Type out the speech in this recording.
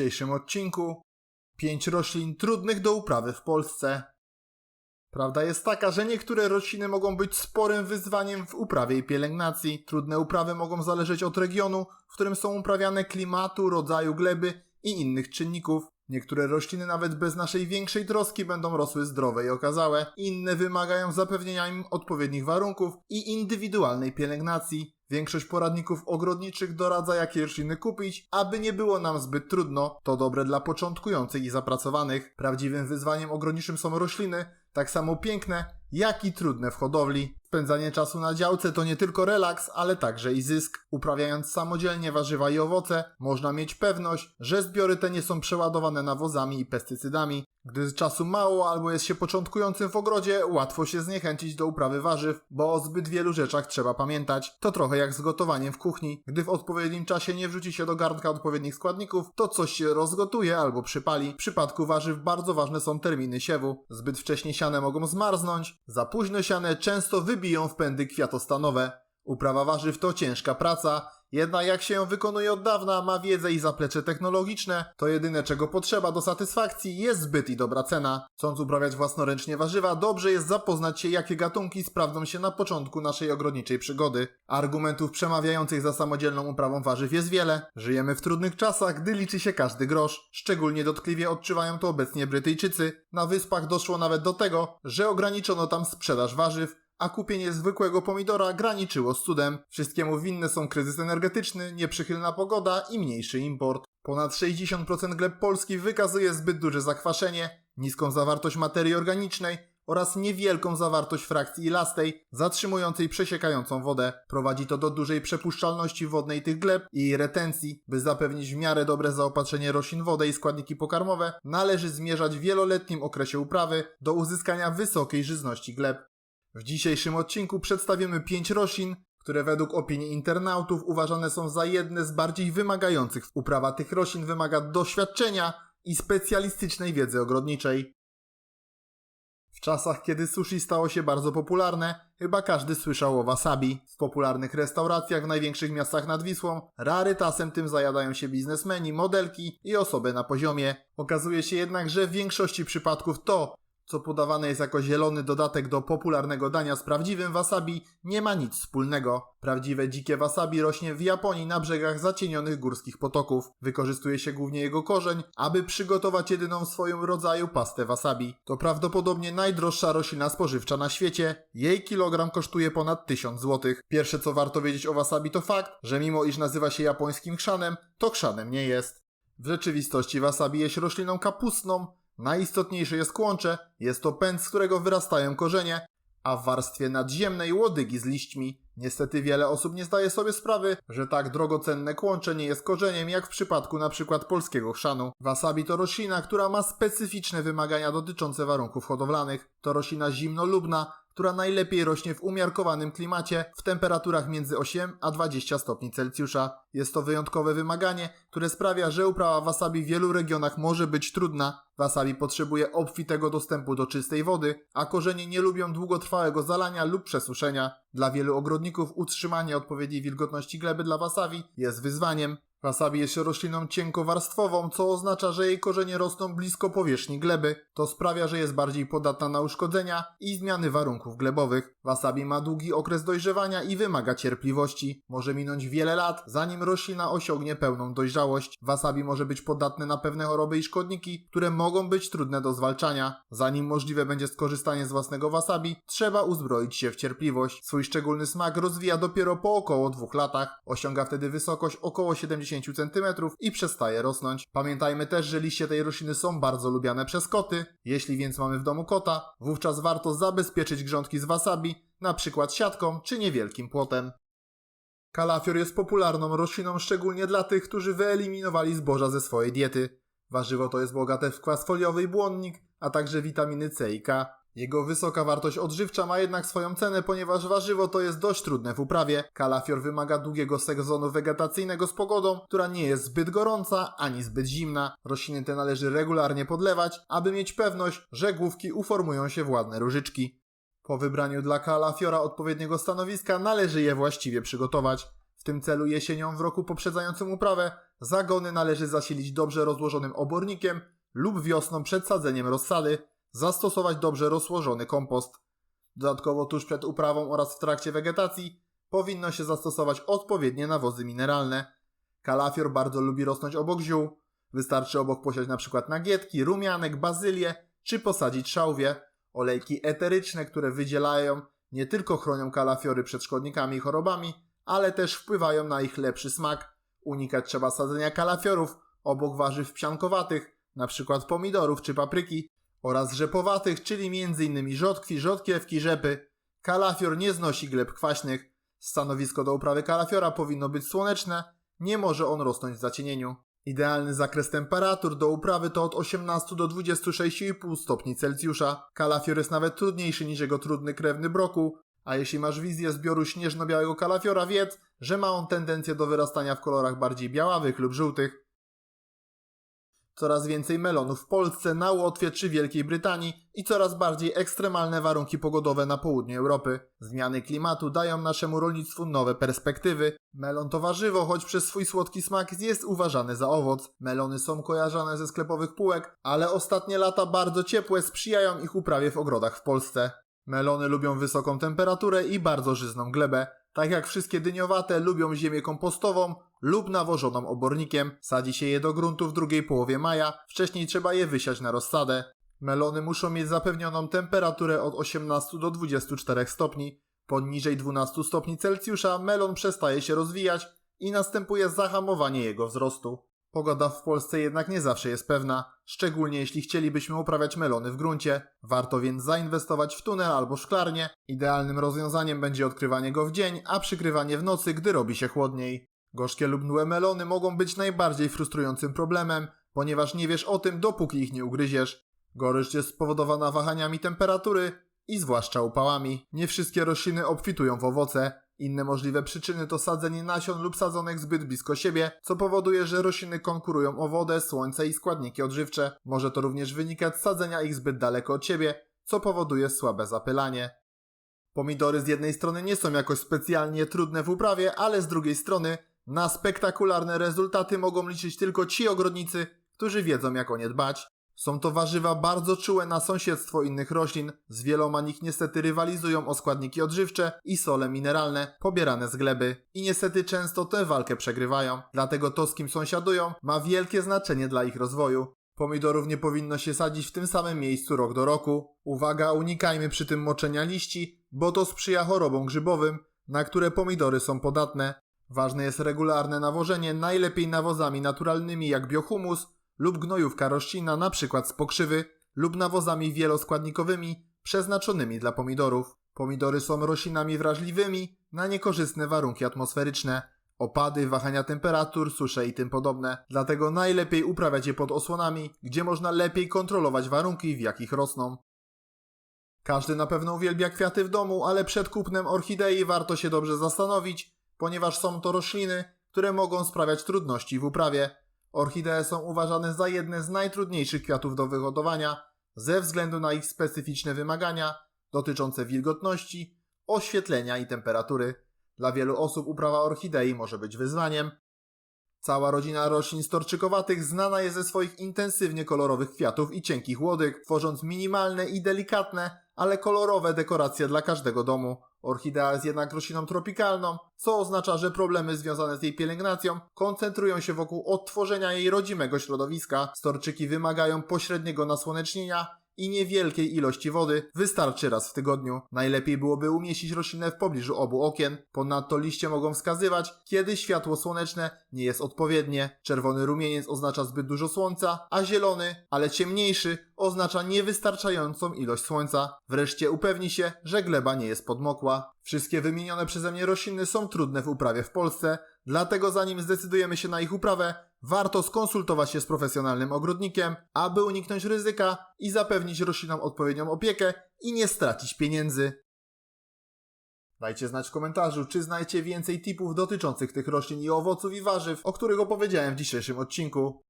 dzisiejszym odcinku 5 roślin trudnych do uprawy w Polsce. Prawda jest taka, że niektóre rośliny mogą być sporym wyzwaniem w uprawie i pielęgnacji. Trudne uprawy mogą zależeć od regionu, w którym są uprawiane, klimatu, rodzaju gleby i innych czynników. Niektóre rośliny nawet bez naszej większej troski będą rosły zdrowe i okazałe, inne wymagają zapewnienia im odpowiednich warunków i indywidualnej pielęgnacji. Większość poradników ogrodniczych doradza jakie rośliny kupić, aby nie było nam zbyt trudno. To dobre dla początkujących i zapracowanych. Prawdziwym wyzwaniem ogrodniczym są rośliny, tak samo piękne, jak i trudne w hodowli. Spędzanie czasu na działce to nie tylko relaks, ale także i zysk. Uprawiając samodzielnie warzywa i owoce, można mieć pewność, że zbiory te nie są przeładowane nawozami i pestycydami. Gdy czasu mało albo jest się początkującym w ogrodzie, łatwo się zniechęcić do uprawy warzyw, bo o zbyt wielu rzeczach trzeba pamiętać. To trochę jak z gotowaniem w kuchni. Gdy w odpowiednim czasie nie wrzuci się do garnka odpowiednich składników, to coś się rozgotuje albo przypali. W przypadku warzyw bardzo ważne są terminy siewu. Zbyt wcześnie siane mogą zmarznąć, za późno siane często wybiją w pędy kwiatostanowe. Uprawa warzyw to ciężka praca, jednak jak się ją wykonuje od dawna, ma wiedzę i zaplecze technologiczne, to jedyne czego potrzeba do satysfakcji jest zbyt i dobra cena. Chcąc uprawiać własnoręcznie warzywa, dobrze jest zapoznać się jakie gatunki sprawdzą się na początku naszej ogrodniczej przygody. Argumentów przemawiających za samodzielną uprawą warzyw jest wiele. Żyjemy w trudnych czasach, gdy liczy się każdy grosz. Szczególnie dotkliwie odczuwają to obecnie Brytyjczycy. Na wyspach doszło nawet do tego, że ograniczono tam sprzedaż warzyw, a kupienie zwykłego pomidora graniczyło z cudem. Wszystkiemu winne są kryzys energetyczny, nieprzychylna pogoda i mniejszy import. Ponad 60% gleb Polski wykazuje zbyt duże zakwaszenie, niską zawartość materii organicznej oraz niewielką zawartość frakcji ilastej, zatrzymującej przesiekającą wodę. Prowadzi to do dużej przepuszczalności wodnej tych gleb i jej retencji. By zapewnić w miarę dobre zaopatrzenie roślin wodę i składniki pokarmowe, należy zmierzać w wieloletnim okresie uprawy do uzyskania wysokiej żyzności gleb. W dzisiejszym odcinku przedstawimy 5 roślin, które według opinii internautów uważane są za jedne z bardziej wymagających. Uprawa tych roślin wymaga doświadczenia i specjalistycznej wiedzy ogrodniczej. W czasach, kiedy sushi stało się bardzo popularne, chyba każdy słyszał o wasabi. W popularnych restauracjach w największych miastach nad Wisłą rarytasem tym zajadają się biznesmeni, modelki i osoby na poziomie. Okazuje się jednak, że w większości przypadków to, co podawane jest jako zielony dodatek do popularnego dania z prawdziwym wasabi, nie ma nic wspólnego. Prawdziwe dzikie wasabi rośnie w Japonii na brzegach zacienionych górskich potoków. Wykorzystuje się głównie jego korzeń, aby przygotować jedyną w swoim rodzaju pastę wasabi. To prawdopodobnie najdroższa roślina spożywcza na świecie. Jej kilogram kosztuje ponad 1000 zł. Pierwsze co warto wiedzieć o wasabi to fakt, że mimo iż nazywa się japońskim chrzanem, to chrzanem nie jest. W rzeczywistości wasabi jest rośliną kapustną, Najistotniejsze jest kłącze, jest to pęd, z którego wyrastają korzenie, a w warstwie nadziemnej łodygi z liśćmi. Niestety wiele osób nie zdaje sobie sprawy, że tak drogocenne kłącze nie jest korzeniem jak w przypadku np. polskiego chrzanu. Wasabi to roślina, która ma specyficzne wymagania dotyczące warunków hodowlanych. To roślina zimnolubna, która najlepiej rośnie w umiarkowanym klimacie w temperaturach między 8 a 20 stopni Celsjusza. Jest to wyjątkowe wymaganie, które sprawia, że uprawa wasabi w wielu regionach może być trudna. Wasabi potrzebuje obfitego dostępu do czystej wody, a korzenie nie lubią długotrwałego zalania lub przesuszenia. Dla wielu ogrodników utrzymanie odpowiedniej wilgotności gleby dla wasabi jest wyzwaniem. Wasabi jest rośliną cienkowarstwową, co oznacza, że jej korzenie rosną blisko powierzchni gleby. To sprawia, że jest bardziej podatna na uszkodzenia i zmiany warunków glebowych. Wasabi ma długi okres dojrzewania i wymaga cierpliwości. Może minąć wiele lat, zanim roślina osiągnie pełną dojrzałość. Wasabi może być podatne na pewne choroby i szkodniki, które mogą być trudne do zwalczania. Zanim możliwe będzie skorzystanie z własnego wasabi, trzeba uzbroić się w cierpliwość. Swój szczególny smak rozwija dopiero po około dwóch latach. Osiąga wtedy wysokość około 70 cm i przestaje rosnąć. Pamiętajmy też, że liście tej rośliny są bardzo lubiane przez koty. Jeśli więc mamy w domu kota, wówczas warto zabezpieczyć grządki z wasabi, na przykład siatką czy niewielkim płotem. Kalafior jest popularną rośliną szczególnie dla tych, którzy wyeliminowali zboża ze swojej diety. Warzywo to jest bogate w kwas foliowy i błonnik, a także witaminy C i K. Jego wysoka wartość odżywcza ma jednak swoją cenę, ponieważ warzywo to jest dość trudne w uprawie. Kalafior wymaga długiego sezonu wegetacyjnego z pogodą, która nie jest zbyt gorąca ani zbyt zimna. Rośliny te należy regularnie podlewać, aby mieć pewność, że główki uformują się w ładne różyczki. Po wybraniu dla kalafiora odpowiedniego stanowiska należy je właściwie przygotować. W tym celu jesienią w roku poprzedzającym uprawę zagony należy zasilić dobrze rozłożonym obornikiem lub wiosną przed sadzeniem rozsady zastosować dobrze rozłożony kompost. Dodatkowo tuż przed uprawą oraz w trakcie wegetacji powinno się zastosować odpowiednie nawozy mineralne. Kalafior bardzo lubi rosnąć obok ziół. Wystarczy obok posiać np. nagietki, rumianek, bazylię czy posadzić szałwię. Olejki eteryczne, które wydzielają, nie tylko chronią kalafiory przed szkodnikami i chorobami, ale też wpływają na ich lepszy smak. Unikać trzeba sadzenia kalafiorów obok warzyw psiankowatych, np. pomidorów czy papryki, oraz rzepowatych, czyli m.in. rzodkwi, rzodkiewki, rzepy. Kalafior nie znosi gleb kwaśnych. Stanowisko do uprawy kalafiora powinno być słoneczne, nie może on rosnąć w zacienieniu. Idealny zakres temperatur do uprawy to od 18 do 26,5 stopni Celsjusza. Kalafior jest nawet trudniejszy niż jego trudny krewny brokuł, a jeśli masz wizję zbioru śnieżno-białego kalafiora, wiedz, że ma on tendencję do wyrastania w kolorach bardziej białawych lub żółtych. Coraz więcej melonów w Polsce, na Łotwie czy Wielkiej Brytanii i coraz bardziej ekstremalne warunki pogodowe na południu Europy. Zmiany klimatu dają naszemu rolnictwu nowe perspektywy. Melon to warzywo, choć przez swój słodki smak jest uważany za owoc. Melony są kojarzone ze sklepowych półek, ale ostatnie lata bardzo ciepłe sprzyjają ich uprawie w ogrodach w Polsce. Melony lubią wysoką temperaturę i bardzo żyzną glebę. Tak jak wszystkie dyniowate lubią ziemię kompostową lub nawożoną obornikiem. Sadzi się je do gruntu w drugiej połowie maja, wcześniej trzeba je wysiać na rozsadę. Melony muszą mieć zapewnioną temperaturę od 18 do 24 stopni. Poniżej 12 stopni Celsjusza melon przestaje się rozwijać i następuje zahamowanie jego wzrostu. Pogoda w Polsce jednak nie zawsze jest pewna, szczególnie jeśli chcielibyśmy uprawiać melony w gruncie. Warto więc zainwestować w tunel albo szklarnię. Idealnym rozwiązaniem będzie odkrywanie go w dzień, a przykrywanie w nocy, gdy robi się chłodniej. Gorzkie lub mdłe melony mogą być najbardziej frustrującym problemem, ponieważ nie wiesz o tym, dopóki ich nie ugryziesz. Gorycz jest spowodowana wahaniami temperatury i zwłaszcza upałami. Nie wszystkie rośliny obfitują w owoce. Inne możliwe przyczyny to sadzenie nasion lub sadzonek zbyt blisko siebie, co powoduje, że rośliny konkurują o wodę, słońce i składniki odżywcze. Może to również wynikać z sadzenia ich zbyt daleko od siebie, co powoduje słabe zapylanie. Pomidory z jednej strony nie są jakoś specjalnie trudne w uprawie, ale z drugiej strony na spektakularne rezultaty mogą liczyć tylko ci ogrodnicy, którzy wiedzą jak o nie dbać. Są to warzywa bardzo czułe na sąsiedztwo innych roślin, z wieloma nich niestety rywalizują o składniki odżywcze i sole mineralne pobierane z gleby. I niestety często tę walkę przegrywają, dlatego to z kim sąsiadują ma wielkie znaczenie dla ich rozwoju. Pomidorów nie powinno się sadzić w tym samym miejscu rok do roku. Uwaga, unikajmy przy tym moczenia liści, bo to sprzyja chorobom grzybowym, na które pomidory są podatne. Ważne jest regularne nawożenie, najlepiej nawozami naturalnymi jak biohumus lub gnojówka roślinna, np. z pokrzywy, lub nawozami wieloskładnikowymi przeznaczonymi dla pomidorów. Pomidory są roślinami wrażliwymi na niekorzystne warunki atmosferyczne, opady, wahania temperatur, susze i tym podobne. Dlatego najlepiej uprawiać je pod osłonami, gdzie można lepiej kontrolować warunki, w jakich rosną. Każdy na pewno uwielbia kwiaty w domu, ale przed kupnem orchidei warto się dobrze zastanowić, ponieważ są to rośliny, które mogą sprawiać trudności w uprawie. Orchidee są uważane za jedne z najtrudniejszych kwiatów do wyhodowania ze względu na ich specyficzne wymagania dotyczące wilgotności, oświetlenia i temperatury. Dla wielu osób uprawa orchidei może być wyzwaniem. Cała rodzina roślin storczykowatych znana jest ze swoich intensywnie kolorowych kwiatów i cienkich łodyg, tworząc minimalne i delikatne, ale kolorowe dekoracje dla każdego domu. Orchidea jest jednak rośliną tropikalną, co oznacza, że problemy związane z jej pielęgnacją koncentrują się wokół odtworzenia jej rodzimego środowiska. Storczyki wymagają pośredniego nasłonecznienia i niewielkiej ilości wody wystarczy raz w tygodniu. Najlepiej byłoby umieścić roślinę w pobliżu obu okien. Ponadto liście mogą wskazywać, kiedy światło słoneczne nie jest odpowiednie. Czerwony rumieniec oznacza zbyt dużo słońca, a zielony, ale ciemniejszy, oznacza niewystarczającą ilość słońca. Wreszcie upewnij się, że gleba nie jest podmokła. Wszystkie wymienione przeze mnie rośliny są trudne w uprawie w Polsce, dlatego zanim zdecydujemy się na ich uprawę, warto skonsultować się z profesjonalnym ogrodnikiem, aby uniknąć ryzyka i zapewnić roślinom odpowiednią opiekę i nie stracić pieniędzy. Dajcie znać w komentarzu, czy znajdzie więcej tipów dotyczących tych roślin i owoców i warzyw, o których opowiedziałem w dzisiejszym odcinku.